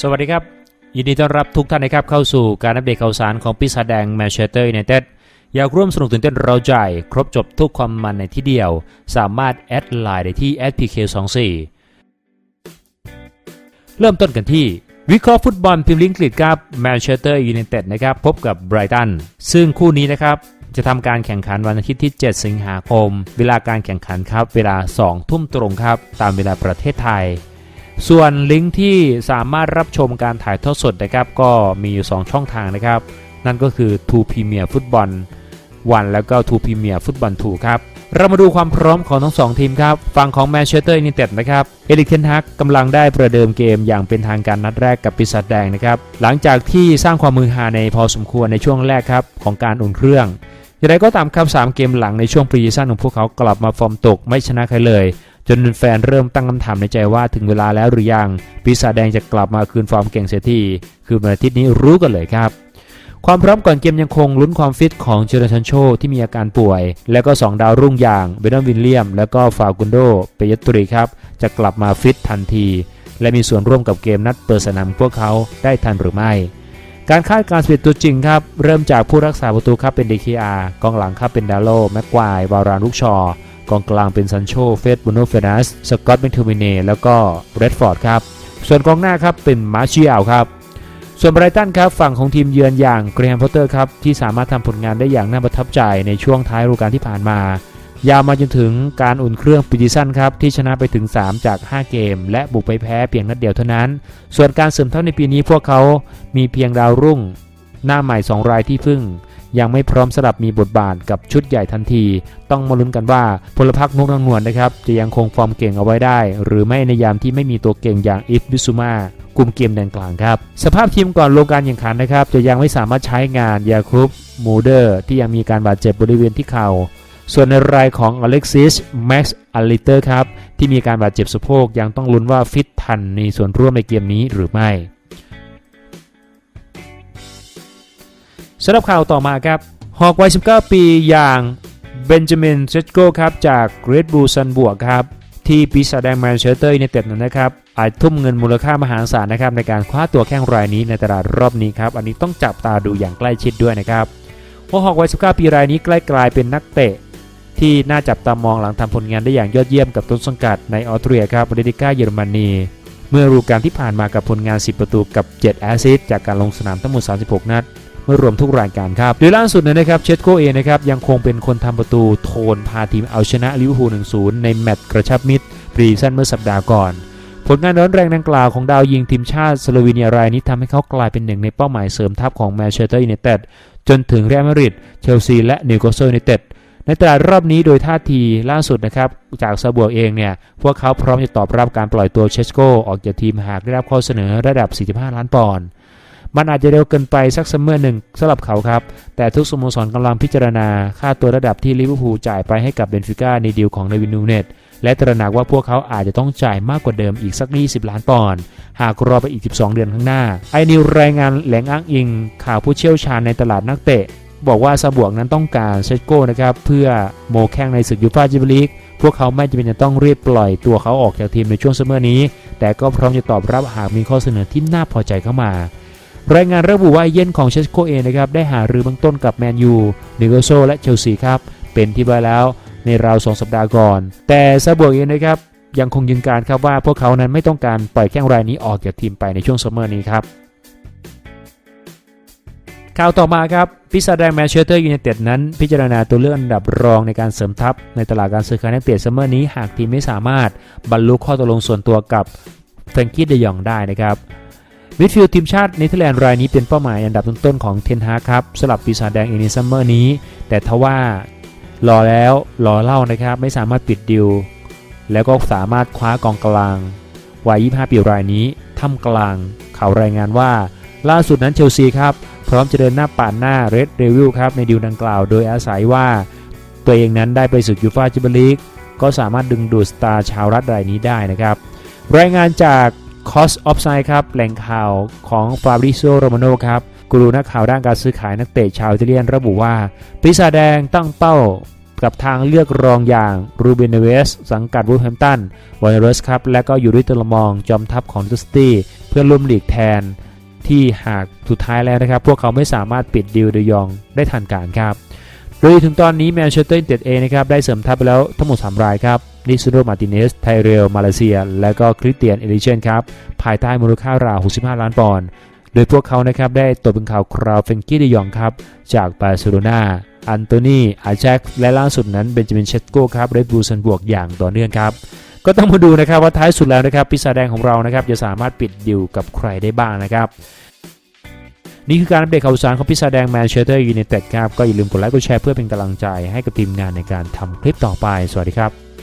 สวัสดีครับ ยินดีต้อนรับทุกท่านนะครับเข้าสู่การอัปเดตข่าวสารของปีศาจแดงแมนเชสเตอร์ยูไนเต็ดอยากร่วมสนุกตื่นเต้นเราใจ ครบจบทุกความมันในที่เดียว สามารถแอดไลน์ได้ที่ @pk24 เริ่มต้นกันที่วิเคราะห์ฟุตบอลพรีเมียร์ลีกอังกฤษครับแมนเชสเตอร์ยูไนเต็ดนะครับพบกับไบรตันซึ่งคู่นี้นะครับจะทำการแข่งขันวันอาทิตย์ที่ 7 สิงหาคม เวลาการแข่งขันครับ เวลา 2 ทุ่มตรงครับ ตามเวลาประเทศไทย ส่วนลิงก์ที่สามารถรับชมการถ่ายทอดสดนะครับก็มีอยู่ 2 ช่องทางนะครับ นั่นก็คือ2 Premier Football 1แล้วก็2 Premier Football 2ครับ เรามาดูความพร้อมของทั้งสองทีมครับ ฝั่งของแมนเชสเตอร์ยูไนเต็ดนะครับ เอริกเทนฮักกำลังได้ประเดิมเกมอย่างเป็นทางการนัดแรกกับปีศาจแดงนะครับ หลังจากที่สร้างความมือฮาในพอสมควรในช่วงแรกครับ ของการอุ่นเครื่องอย่างไรก็ตามครับ3เกมหลังในช่วงปรีซีซั่นของพวกเขากลับมาฟอร์มตกไม่ชนะใครเลย จนแฟนเริ่มตั้งคำถามในใจว่าถึงเวลาแล้วหรือยังปีศาจแดงจะกลับมาคืนฟอร์มเก่งเสียทีคือวันอาทิตย์นี้รู้กันเลยครับ ความพร้อมก่อนเกมยังคงลุ้นความฟิตของเจอร์ชันโชที่มีอาการป่วย แล้วก็ 2 ดาวรุ่งอย่างเบนวินเลียม แล้วก็ฟากุนโดเปยตรีครับ จะกลับมาฟิตทันที และมีส่วนร่วมกับเกมนัดเปิดสนามพวกเขาได้ทันหรือไม่การคาดการณ์สเปตัวจริงครับ เริ่มจากผู้รักษาประตูครับเป็น DKR กองหลังครับเป็นดาโลแม็กควายวารานลูกชอ กองกลางเป็นซันโชเฟสบูโนเฟนัสสกอตเบนทูมิเนแล้วก็เรดฟอร์ดครับ ส่วนกองหน้าครับเป็นมาร์เชียลครับส่วนไบรตันครับฝั่งของทีมเยือนอย่างเกรแฮมพอตเตอร์ครับที่สามารถทำผลงานได้อย่างน่าประทับใจในช่วงท้ายฤดูกาลที่ผ่านมา ยาวมาจนถึงการอุ่นเครื่องปิติสันครับที่ชนะไปถึง 3 จาก 5 เกม และบุกไปแพ้เพียงนัดเดียวเท่านั้น ส่วนการเสริมทัพในปีนี้พวกเขามีเพียงดาวรุ่ง หน้าใหม่ 2 รายที่เพึ่ง ยังไม่พร้อมสำหรับมีบทบาทกับชุดใหญ่ทันที ต้องมาลุ้นกันว่าพลพรรคนกนางนวลนะครับจะยังคงฟอร์มเก่งเอาไว้ได้ หรือไม่ในยามที่ไม่มีตัวเก่งอย่างอิฟบิซูมากลุ่มเกมแดนกลางครับ สภาพทีมก่อนลงการแข่งขันนะครับ จะยังไม่สามารถใช้งานยาครุปมูเดอร์ ที่ยังมีการบาดเจ็บบริเวณที่เข่าส่วนในรายของอเล็กซิสแม็กซ์อลิเตอร์ครับ ที่มีการบาดเจ็บสะโพกยังต้องลุ้นว่าฟิตทันในส่วนร่วมในเกมนี้หรือไม่ สำหรับข่าวต่อมาครับฮอกวัย 19 ปีอย่างเบนจามินเซชโกครับจากเรดบู l ซันบวกครับที่ปีศาจแดงแมนเชสเตอร์ยูไนเต็ดนั้นะครับอาจทุ่มเงินมูลค่ามหาศาลนะครับในการคว้าตัวแข้งรายนี้ในตลาดรอบนี้ครับอันนี้ต้องจับตาดูอย่างใกล้ชิดด้วยนะครับเพราะฮอกวัย 19 ปีรายนี้ใกล้กลายเป็นนักเตะ ที่น่าจับตามองหลังทำผลงานได้อย่างยอดเยี่ยมกับต้นสังกัดในออสเตรียครับบริดิก้าเยอรมนี เมื่อฤดูกาลที่ผ่านมากับผลงาน 10 ประตูกับ 7 แอสซิสต์จากการลงสนามทั้งหมด 36 นัด เมื่อรวมทุกรายการครับ โดยล่าสุดนี่ยนะครับเชสโกเองนะครับยังคงเป็นคนทำประตูโทนพาทีมเอาชนะลิเวอร์พูล1-0 ในแมตช์กระชับมิตรปรีซันเมื่อสัปดาห์ก่อน ผลงานร้อนแรงดังกล่าวของดาวยิงทีมชาติสโลวีเนียรายนี้ทำให้เขากลายเป็นหนึ่งในเป้าหมายเสริมทัพของแมนเชสเตอร์ยูไนเต็ดจนถึงเรอัลมาดริดเชลซีและนิวคาสเซิลยูไนเต็ดในตลาดรอบนี้โดยท่าทีล่าสุดนะครับ จากซาบวกเองเนี่ย พวกเขาพร้อมจะตอบรับการปล่อยตัวเชสโกออกจากทีมหากได้รับข้อเสนอระดับ 45 ล้านปอนด์ มันอาจจะเร็วเกินไปสักซัมเมอร์หนึ่งสำหรับเขาครับ แต่ทุกสโมสรกำลังพิจารณา ค่าตัวระดับที่ลิเวอร์พูลจ่ายไปให้กับเบนฟิก้าในดีลของเดวินนูเนตและตระหนักว่าพวกเขาอาจจะต้องจ่ายมากกว่าเดิมอีกสัก 20 ล้านปอนด์หากรอไปอีก 12 เดือนข้างหน้า ไอนิวรายงานแหล่งอ้างอิง ข่าวผู้เชี่ยวชาญในตลาดนักเตะ บอกว่าซาบวกนั้นต้องการเซชโก้นะครับเพื่อโมแข่งในศึกยูฟ่าจิบลีกพวกเขาไม่จำเป็นจะต้องรีบปล่อยตัวเขาออกจากทีมในช่วงซัมเมอร์นี้ แต่ก็พร้อมจะตอบรับหากมีข้อเสนอที่น่าพอใจเข้ามา รายงานระบุว่าเย่นของเชสโกเองนะครับได้หารือเบื้องต้นกับแมนยูนิโกโซและเชลซีครับ เป็นที่ไว้แล้วในราวสองสัปดาห์ก่อน แต่ซาบวกเองนะครับยังคงยืนการครับว่าพวกเขานั้นไม่ต้องการปล่อยแข้งรายนี้ออกจากทีมไปในช่วงซัมเมอร์นี้ครับข่าวต่อมาครับพิซาแดงแมนเชสเตอร์ยูไนเต็ดนั้น พิจารณาตัวเลือกอันดับรองในการเสริมทัพ ในตลาดการซื้อขายนักเตะซัมเมอร์นี้หากทีมไม่สามารถบรรลุข้อตกลงส่วนตัวกับเฟรงกี้เดยองได้นะครับ มิดฟิลด์ทีมชาติเนเธอร์แลนด์รายนี้เป็นเป้าหมายอันดับต้นๆของเทนฮาครับสำหรับปีศาจแดงในซัมเมอร์นี้ แต่ทว่ารอแล้วรอเล่านะครับไม่สามารถปิดดิว แล้วก็สามารถคว้ากองกลางวัย 25 ปีรายนี้ท่ามกลางข่าวรายงานว่า ล่าสุดนั้นเชลซีครับ พร้อมจะเดินหน้าป่านหน้าเรดเรวิลครับในดิวดังกล่าว โดยอาศัยว่า ตัวเองนั้นได้ไปศึกยูฟาจิบลีกก็สามารถดึงดูดสตาร์ชาวรัฐรายนี้ได้นะครับ รายงานจาก คอสออฟไซด์ครับ แหล่งข่าวของฟาบริโซโรมาโนครับกูรูนักข่าวด้านการซื้อขายนักเตะชาวอิตาเลียนระบุว่าปีศาจแดงตั้งเป้ากับทางเลือกรองอย่างรูเบนเนเวส สังกัดวูฟแฮมตันวอร์เรสครับ และก็ยูริเตอร์มองจอมทัพของดูสตี้เพื่อร่วมหลีกแทน ที่หากสุดท้ายแล้วนะครับ พวกเขาไม่สามารถปิดดิวเดยองได้ทันการครับโดยถึงตอนนี้แมนเชสเตอร์ยูไนเต็ดเองนะครับ ได้เสริมทัพไปแล้วทั้งหมด 3 รายครับ นิซูโดมาติเนส ไทเรล มาเลเซีย และก็คริสเตียน เอลิเชนครับ ภายใต้มูลค่าราว 65 ล้านปอนด์ โดยพวกเขานะครับได้ตกเป็นข่าวคราวเฟนกี้เดยองครับ จากบาร์เซโลนาอันโตนี อาแจ็ค และล่าสุดนั้นเบนจามินเชสโกครับเรดบูซันบวกอย่างต่อเนื่องครับ ก็ต้องมาดูนะครับว่าท้ายสุดแล้วนะครับปีศาแดงของเรานะครับจะสามารถปิดดิวกับใครได้บ้างนะครับนี่คือการอัปเดตข่าวสารของพิซาแดงแมนเชสเตอร์ยูไนเต็ดครับ ก็อย่าลืมกดไลค์กดแชร์เพื่อเป็นกำลังใจให้กับทีมงานในการทำคลิปต่อไป สวัสดีครับ